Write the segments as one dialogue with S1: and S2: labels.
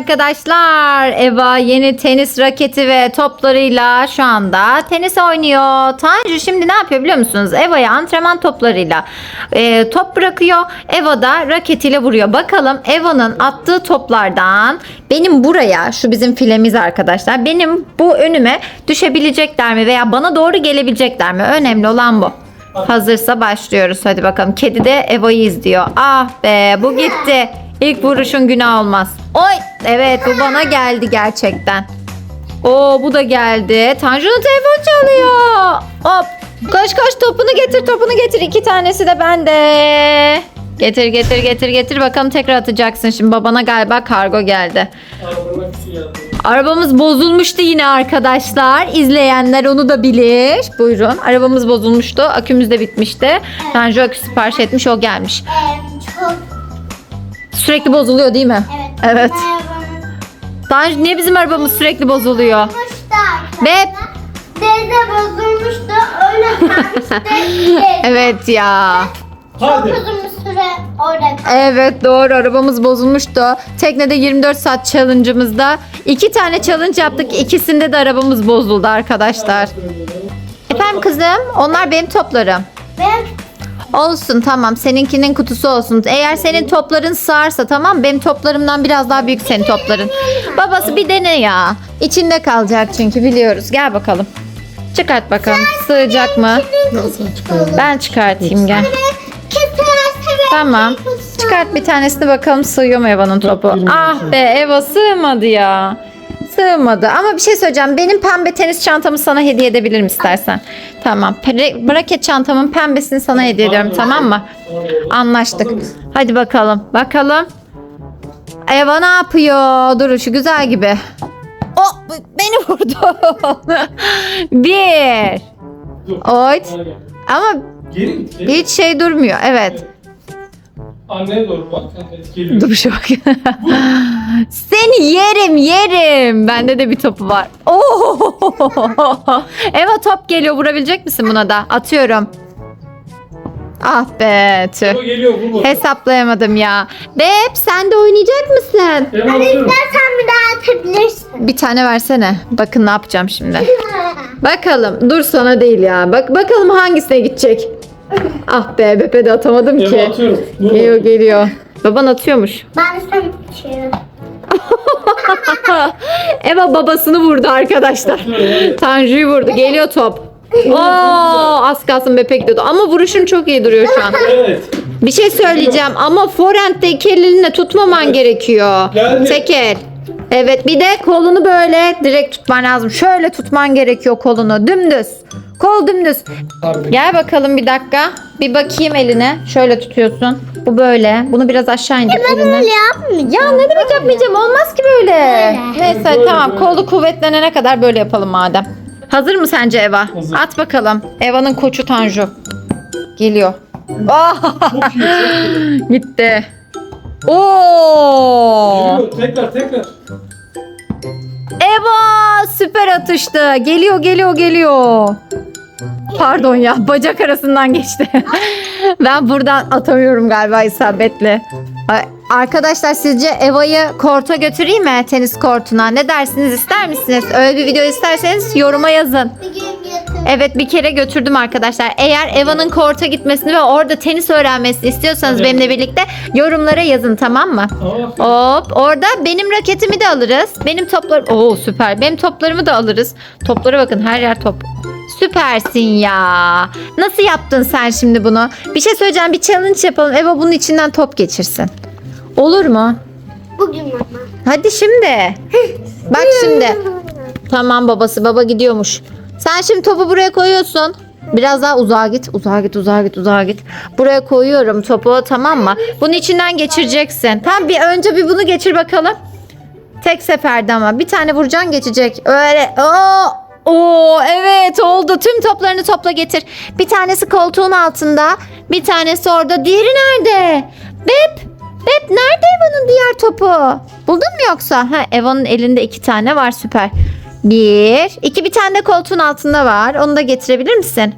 S1: arkadaşlar. Eva yeni tenis raketi ve toplarıyla şu anda tenis oynuyor. Tanju şimdi ne yapıyor biliyor musunuz? Eva'ya antrenman toplarıyla e, top bırakıyor. Eva da raketiyle vuruyor. Bakalım Eva'nın attığı toplardan benim buraya şu bizim filemiz arkadaşlar. Benim bu önüme düşebilecekler mi veya bana doğru gelebilecekler mi? Önemli olan bu. Hazırsa başlıyoruz. Hadi bakalım. Kedi de Eva'yı izliyor. Ah be bu gitti. İlk vuruşun günah olmaz. Oy evet bu bana geldi gerçekten. Oo bu da geldi. Tanju'nun telefon çalıyor. Hop. Koş koş topunu getir topunu getir. İki tanesi de bende. Getir getir getir getir. Bakalım tekrar atacaksın. Şimdi babana galiba kargo geldi. Arabamız bozulmuştu yine arkadaşlar. İzleyenler onu da bilir. Buyurun. Arabamız bozulmuştu. Akümüz de bitmişti. Tanju akü sipariş etmiş o gelmiş.
S2: Çok
S1: Sürekli bozuluyor değil mi?
S2: evet.
S1: Evet.
S2: Merhaba.
S1: Tanju niye bizim arabamız sürekli bozuluyor? Bep.
S2: Dede bozulmuştu. Öyle kalmıştı.
S1: Evet ya.
S2: Çok
S3: Hadi.
S2: uzun bir süre orada kaldı.
S1: Evet doğru arabamız bozulmuştu. Teknede 24 saat challenge'ımızda iki tane challenge yaptık. İkisinde de arabamız bozuldu arkadaşlar. Efendim kızım onlar benim toplarım.
S2: Ben
S1: Olsun tamam seninkinin kutusu olsun. Eğer senin topların sığarsa tamam benim toplarımdan biraz daha büyük senin topların. Babası bir dene ya. İçinde kalacak çünkü biliyoruz. Gel bakalım. Çıkart bakalım. Sığacak mı? Ben çıkartayım gel. Tamam. Çıkart bir tanesini bakalım sığıyor mu Eva'nın topu. Ah be Eva sığmadı ya. Sığmadı ama bir şey söyleyeceğim. Benim pembe tenis çantamı sana hediye edebilirim istersen. Tamam. Pre- braket çantamın pembesini sana hediye ediyorum tamam mı? Anlaştık. Hadi bakalım. Bakalım. Eva ne yapıyor? Duruşu güzel gibi. O beni vurdu. Bir.
S3: Dur.
S1: Oy. Ama
S3: Geri git.
S1: Hiç şey durmuyor. Evet.
S3: Anneye doğru bak. Evet, geliyor.
S1: Duruşa bak. Seni yerim yerim. Bende de bir topu var. Oo! Eva top geliyor. Vurabilecek misin buna da? Atıyorum. Ah be tüh.
S3: Geliyor vur bakalım.
S1: Hesaplayamadım ya. Beb sen de oynayacak mısın?
S3: Ben atıyorum.
S2: sen bir daha atabilirsin.
S1: Bir tane versene. Bakın ne yapacağım şimdi. Bakalım. Dur sana değil ya. Bak bakalım hangisine gidecek. Ah be Bebe de atamadım ki.
S3: atıyorum.
S1: Geliyor geliyor. Baban atıyormuş.
S2: Ben de sen içiyorum.
S1: Eva babasını vurdu arkadaşlar. Tanju'yu vurdu. Geliyor top. Oo, az kalsın Bepe gidiyordu. Ama vuruşun çok iyi duruyor şu an.
S3: Evet.
S1: Bir şey söyleyeceğim ama forehand'de iki elinle tutmaman gerekiyor.
S3: Geldi.
S1: Tek el. Evet bir de kolunu böyle direkt tutman lazım. Şöyle tutman gerekiyor kolunu. Dümdüz. Kol dümdüz. Gel bakalım bir dakika. Bir bakayım eline. Şöyle tutuyorsun. Bu böyle. Bunu biraz aşağı indir elini.
S2: yapmayacağım.
S1: Ya ne demek yapmayacağım? Olmaz ki böyle. Neyse
S3: Böyle,
S1: tamam.
S3: böyle.
S1: Kolu kuvvetlenene kadar böyle yapalım madem. Hazır mı sence Eva?
S3: Hazır.
S1: At bakalım. Eva'nın koçu Tanju. Geliyor. Ah!
S3: Çok iyi. Çok iyi.
S1: Gitti. Oo!
S3: Geliyor. Tekrar tekrar.
S1: Eva süper atıştı. Geliyor geliyor geliyor. Pardon ya bacak arasından geçti. ben buradan atamıyorum galiba isabetli. Ay, Arkadaşlar sizce Eva'yı korta götüreyim mi tenis kortuna? Ne dersiniz ister misiniz? Öyle bir video isterseniz yoruma yazın. Evet bir kere götürdüm arkadaşlar. Eğer Eva'nın korta gitmesini ve orada tenis öğrenmesini istiyorsanız
S3: Evet.
S1: benimle birlikte yorumlara yazın tamam mı?
S3: Tamam.
S1: Hop orada benim raketimi de alırız. Benim toplarım Oo süper. Benim toplarımı da alırız. Toplara bakın her yer top. Süpersin ya. Nasıl yaptın sen şimdi bunu? Bir şey söyleyeceğim. Bir challenge yapalım. Eva bunun içinden top geçirsin. Olur mu?
S2: Bugün mama.
S1: Hadi şimdi. Bak şimdi. Tamam babası. Baba gidiyormuş. Sen şimdi topu buraya koyuyorsun. Biraz daha uzağa git. Uzağa git, uzağa git, uzağa git. Buraya koyuyorum topu tamam mı? Bunun içinden geçireceksin. Tamam bir önce bir bunu geçir bakalım. Tek seferde ama. Bir tane vuracaksın geçecek. Öyle. Oo. Oo evet oldu. Tüm toplarını topla getir. Bir tanesi koltuğun altında. Bir tanesi orada. Diğeri nerede? Bep nerede Eva'nın diğer topu? Buldun mu yoksa? Ha Eva'nın elinde iki tane var süper. Bir. iki bir tane de koltuğun altında var. Onu da getirebilir misin?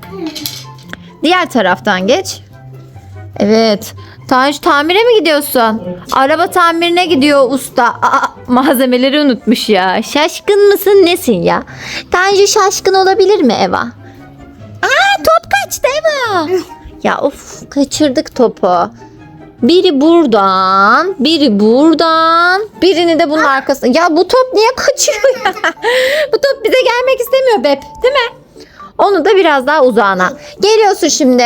S1: Diğer taraftan geç. Evet. Tanju tamire mi gidiyorsun? Araba tamirine gidiyor usta. Aa, malzemeleri unutmuş ya. Şaşkın mısın nesin ya? Tanju şaşkın olabilir mi Eva? Aa top kaçtı Eva. ya of kaçırdık topu. Biri buradan, biri buradan, birini de bunun arkasına. Ya bu top niye kaçıyor ya? bu top bize gelmek istemiyor Bep, değil mi? Onu da biraz daha uzağına. Geliyorsun şimdi.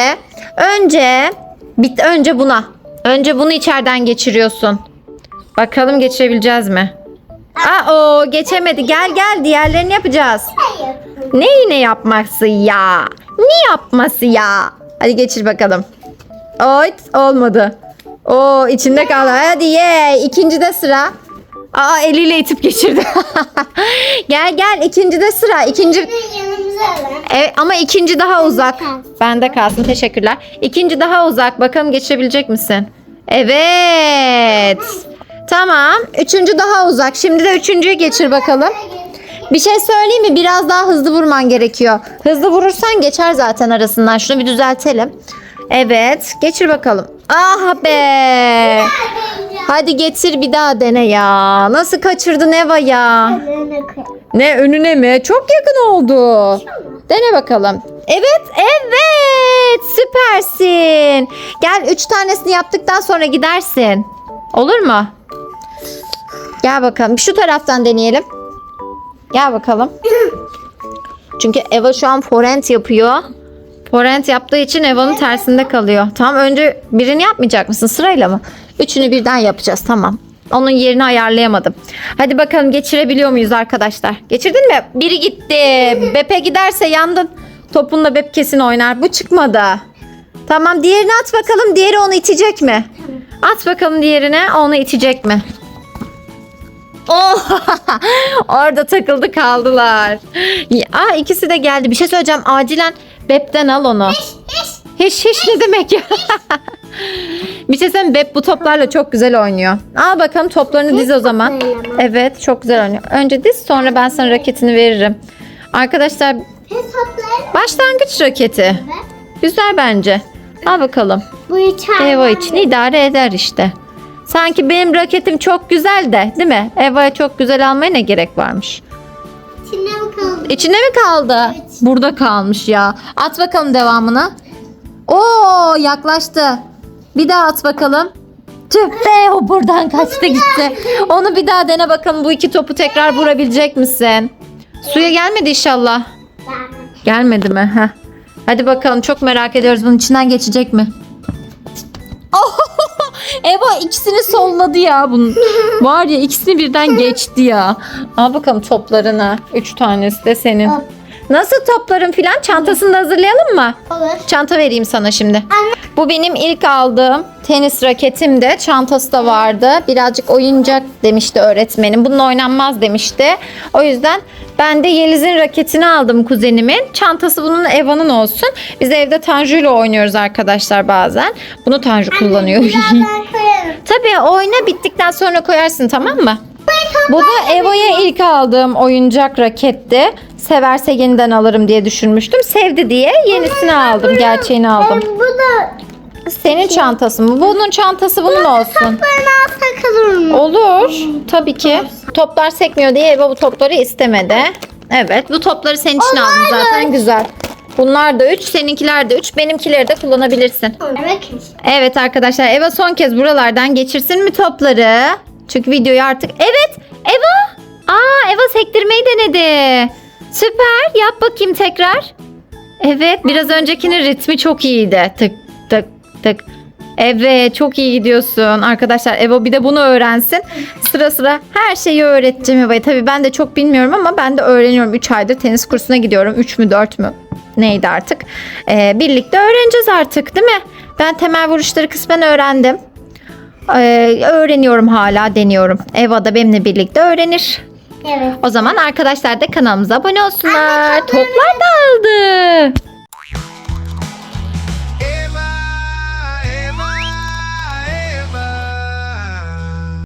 S1: Önce bit önce buna. Önce bunu içeriden geçiriyorsun. Bakalım geçirebileceğiz mi? Aa o geçemedi. Gel gel diğerlerini yapacağız. Ne yine yapması ya? Ne yapması ya? Hadi geçir bakalım. Oy olmadı. O içinde kaldı. Hadi ye. İkinci de sıra. Aa eliyle itip geçirdi. gel gel ikinci de sıra. İkinci
S2: Yanımıza alın.
S1: Evet ama ikinci daha uzak. Bende kalsın teşekkürler. İkinci daha uzak. Bakalım geçebilecek misin? Evet. Tamam. Üçüncü daha uzak. Şimdi de üçüncüyü geçir bakalım. Bir şey söyleyeyim mi? Biraz daha hızlı vurman gerekiyor. Hızlı vurursan geçer zaten arasından. Şunu bir düzeltelim. Evet. Geçir bakalım. Ah be. Hadi getir bir daha dene ya. Nasıl kaçırdın Eva ya? Ne önüne mi? Çok yakın oldu. Dene bakalım. Evet, evet. Süpersin. Gel üç tanesini yaptıktan sonra gidersin. Olur mu? Gel bakalım. Şu taraftan deneyelim. Gel bakalım. Çünkü Eva şu an forent yapıyor. Forent yaptığı için Eva'nın tersinde kalıyor. Tamam önce birini yapmayacak mısın sırayla mı? Üçünü birden yapacağız tamam. Onun yerini ayarlayamadım. Hadi bakalım geçirebiliyor muyuz arkadaşlar? Geçirdin mi? Biri gitti. Bepe giderse yandın. Topunla Bep kesin oynar. Bu çıkmadı. Tamam diğerini at bakalım. Diğeri onu itecek mi? At bakalım diğerine. Onu itecek mi? Oh! Orada takıldı kaldılar. Aa, ikisi de geldi. Bir şey söyleyeceğim. Acilen Bep'ten al onu. Hiç hiç ne demek ya? bir şey söyleyeyim Bep bu toplarla çok güzel oynuyor. Al bakalım toplarını diz o zaman. Evet çok güzel oynuyor. Önce diz sonra ben sana raketini veririm. Arkadaşlar başlangıç raketi. Güzel bence. Al bakalım. Eva için idare eder işte. Sanki benim raketim çok güzel de değil mi? Eva'ya çok güzel almaya ne gerek varmış?
S2: Bakalım.
S1: İçinde mi kaldı?
S2: Evet.
S1: Burada kalmış ya. At bakalım devamını. Oo yaklaştı. Bir daha at bakalım. Tüh be o buradan kaçtı gitti. Onu bir daha dene bakalım bu iki topu tekrar vurabilecek misin? Suya gelmedi inşallah. Gelmedi mi? Heh. Hadi bakalım çok merak ediyoruz bunun içinden geçecek mi? Oh, Eva ikisini solladı ya bunun. Var ya ikisini birden geçti ya. Al bakalım toplarını. Üç tanesi de senin.
S2: Hop.
S1: Nasıl topların filan? Çantasını da hazırlayalım mı?
S2: Olur.
S1: Çanta vereyim sana şimdi.
S2: Anne.
S1: Bu benim ilk aldığım tenis raketimdi. Çantası da vardı. Birazcık oyuncak demişti öğretmenim. Bununla oynanmaz demişti. O yüzden ben de Yeliz'in raketini aldım kuzenimin. Çantası bunun Eva'nın olsun. Biz evde Tanju ile oynuyoruz arkadaşlar bazen. Bunu Tanju kullanıyor. Tabii oyna bittikten sonra koyarsın tamam mı? Bu da Eva'ya ilk aldığım oyuncak raketti. Severse yeniden alırım diye düşünmüştüm. Sevdi diye yenisini aldım. Gerçeğini aldım.
S2: Bu da
S1: Senin çantası mı? Bunun çantası bunun olsun.
S2: toplarını alsak kalır mı?
S1: Olur. Tabii ki. Toplar sekmiyor diye Eva bu topları istemedi. Evet bu topları senin için aldım zaten güzel. Bunlar da 3, seninkiler de 3, benimkileri de kullanabilirsin. Evet arkadaşlar Eva son kez buralardan geçirsin mi topları? Çünkü videoyu artık... Evet Eva! Aa Eva sektirmeyi denedi. Süper yap bakayım tekrar. Evet biraz öncekinin ritmi çok iyiydi. Tık tık tık. Evet çok iyi gidiyorsun arkadaşlar. Eva bir de bunu öğrensin. Sıra sıra her şeyi öğreteceğim Eva'ya. Tabii ben de çok bilmiyorum ama ben de öğreniyorum. 3 aydır tenis kursuna gidiyorum. 3 mü 4 mü neydi artık. Ee, birlikte öğreneceğiz artık değil mi? Ben temel vuruşları kısmen öğrendim. Ee, öğreniyorum hala deniyorum. Eva da benimle birlikte öğrenir.
S2: Evet.
S1: O zaman arkadaşlar da kanalımıza abone olsunlar. Toplar da aldı.